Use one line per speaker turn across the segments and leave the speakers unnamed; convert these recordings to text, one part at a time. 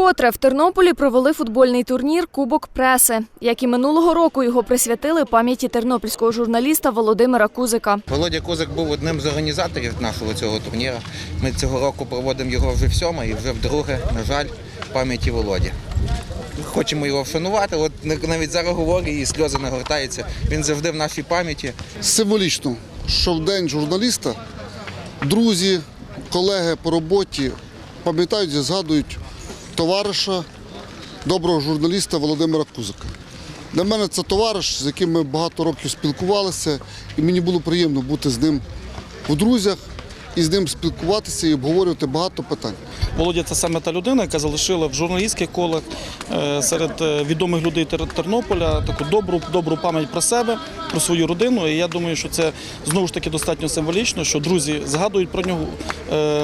Вкотре в Тернополі провели футбольний турнір Кубок преси. Як і минулого року його присвятили пам'яті тернопільського журналіста Володимира Кузика.
Володя Козак був одним з організаторів нашого цього турніру. Ми цього року проводимо його вже в сьоме і вже вдруге, на жаль, пам'яті Володі. Хочемо його вшанувати. От навіть зараз говорю, і сльози нагортаються. Він завжди в нашій пам'яті.
Символічно, що в день журналіста друзі, колеги по роботі пам'ятають і згадують товариша, доброго журналіста Володимира Кузика. Для мене це товариш, з яким ми багато років спілкувалися, і мені було приємно бути з ним у друзях і з ним спілкуватися і обговорювати багато питань.
Володя це саме та людина, яка залишила в журналістських колах е, серед е, відомих людей Тернополя таку добру, добру пам'ять про себе, про свою родину. І я думаю, що це знову ж таки достатньо символічно, що друзі згадують про нього,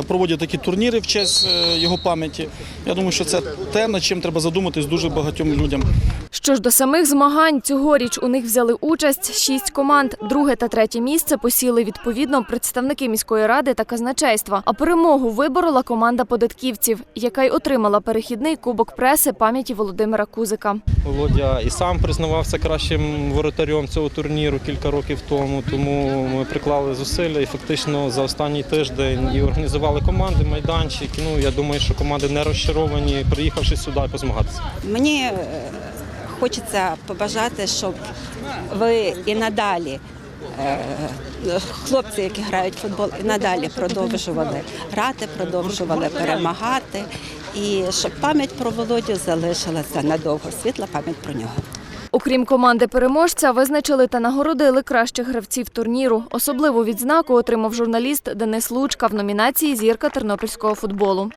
проводять такі турніри в честь е, його пам'яті. Я думаю, що це те, над чим треба задуматись дуже багатьом людям.
Що ж до самих змагань, цьогоріч у них взяли участь шість команд. Друге та третє місце посіли відповідно представники міської ради та казначейства. А перемогу виборола команда податківців, яка й отримала перехідний кубок преси пам'яті Володимира Кузика.
Володя і сам признавався кращим воротарем цього турніру кілька років тому. Тому ми приклали зусилля і фактично за останній тиждень і організували команди, майданчик. Ну я думаю, що команди не розчаровані, приїхавши сюди позмагатися.
Мені е, хочеться побажати, щоб ви і надалі, е, хлопці, які грають в футбол, і надалі продовжували грати, продовжували перемагати. І щоб пам'ять про Володю залишилася надовго, світла пам'ять про нього.
Окрім команди переможця, визначили та нагородили кращих гравців турніру. Особливу відзнаку отримав журналіст Денис Лучка в номінації Зірка тернопільського футболу.